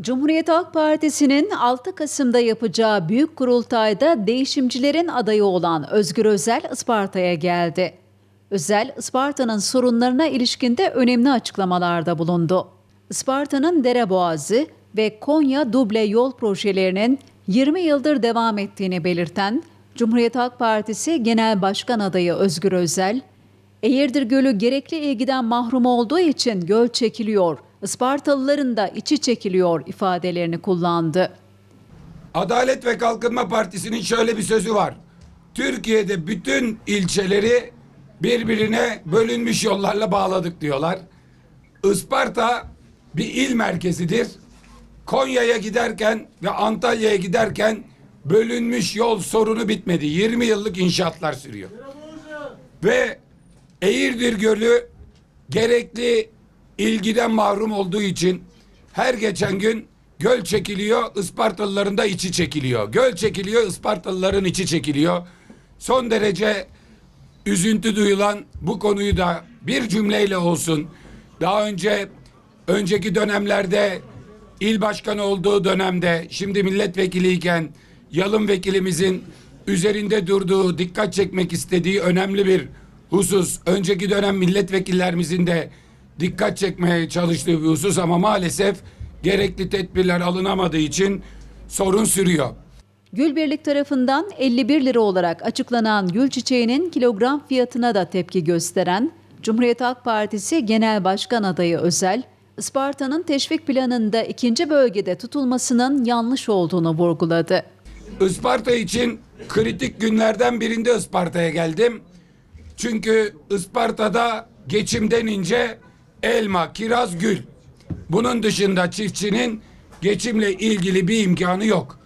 Cumhuriyet Halk Partisi'nin 6 Kasım'da yapacağı büyük kurultayda değişimcilerin adayı olan Özgür Özel Isparta'ya geldi. Özel, Isparta'nın sorunlarına ilişkinde önemli açıklamalarda bulundu. Isparta'nın Dereboğazı ve Konya duble yol projelerinin 20 yıldır devam ettiğini belirten Cumhuriyet Halk Partisi Genel Başkan adayı Özgür Özel, Eğirdir Gölü gerekli ilgiden mahrum olduğu için göl çekiliyor, Ispartalıların da içi çekiliyor ifadelerini kullandı. Adalet ve Kalkınma Partisi'nin şöyle bir sözü var. Türkiye'de bütün ilçeleri birbirine bölünmüş yollarla bağladık diyorlar. Isparta bir il merkezidir. Konya'ya giderken ve Antalya'ya giderken bölünmüş yol sorunu bitmedi. 20 yıllık inşaatlar sürüyor. Ve Eğirdir Gölü gerekli ilgiden mahrum olduğu için her geçen gün göl çekiliyor, Ispartalıların da içi çekiliyor. Göl çekiliyor, Ispartalıların içi çekiliyor. Son derece üzüntü duyulan bu konuyu da bir cümleyle olsun. Daha önce önceki dönemlerde il başkanı olduğu dönemde şimdi milletvekiliyken yalın vekilimizin üzerinde durduğu, dikkat çekmek istediği önemli bir husus. Önceki dönem milletvekillerimizin de dikkat çekmeye çalıştığı bir husus ama maalesef gerekli tedbirler alınamadığı için sorun sürüyor. Gülbirlik tarafından 51 lira olarak açıklanan gül çiçeğinin kilogram fiyatına da tepki gösteren Cumhuriyet Halk Partisi Genel Başkan adayı Özel, Isparta'nın teşvik planında ikinci bölgede tutulmasının yanlış olduğunu vurguladı. Isparta için kritik günlerden birinde Isparta'ya geldim. Çünkü Isparta'da geçim denince elma, kiraz, gül. Bunun dışında çiftçinin geçimle ilgili bir imkanı yok.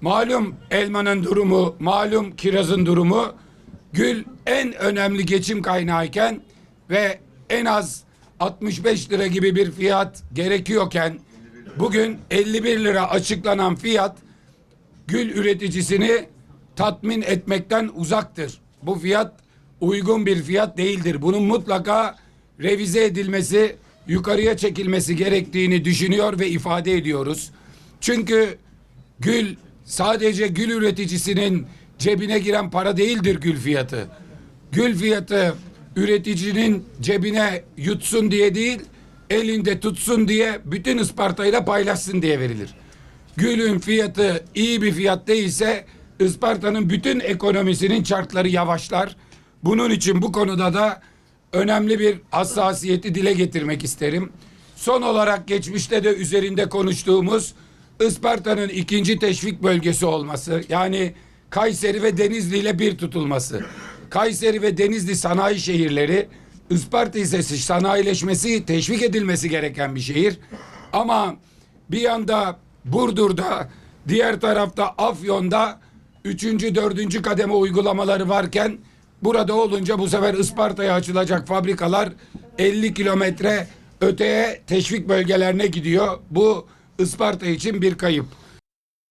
Malum elmanın durumu, malum kirazın durumu, gül en önemli geçim kaynağıyken ve en az 65 lira gibi bir fiyat gerekiyorken bugün 51 lira açıklanan fiyat gül üreticisini tatmin etmekten uzaktır. Bu fiyat uygun bir fiyat değildir. Bunun mutlaka revize edilmesi, yukarıya çekilmesi gerektiğini düşünüyor ve ifade ediyoruz. Çünkü gül sadece gül üreticisinin cebine giren para değildir gül fiyatı. Gül fiyatı üreticinin cebine yutsun diye değil, elinde tutsun diye bütün Isparta'yla paylaşsın diye verilir. Gülün fiyatı iyi bir fiyat değilse Isparta'nın bütün ekonomisinin çarkları yavaşlar. Bunun için bu konuda da önemli bir hassasiyeti dile getirmek isterim. Son olarak geçmişte de üzerinde konuştuğumuz Isparta'nın ikinci teşvik bölgesi olması. Yani Kayseri ve Denizli ile bir tutulması. Kayseri ve Denizli sanayi şehirleri, Isparta ise sanayileşmesi, teşvik edilmesi gereken bir şehir. Ama bir yanda Burdur'da, diğer tarafta Afyon'da üçüncü, dördüncü kademe uygulamaları varken burada olunca bu sefer Isparta'ya açılacak fabrikalar 50 kilometre öteye teşvik bölgelerine gidiyor. Bu Isparta için bir kayıp.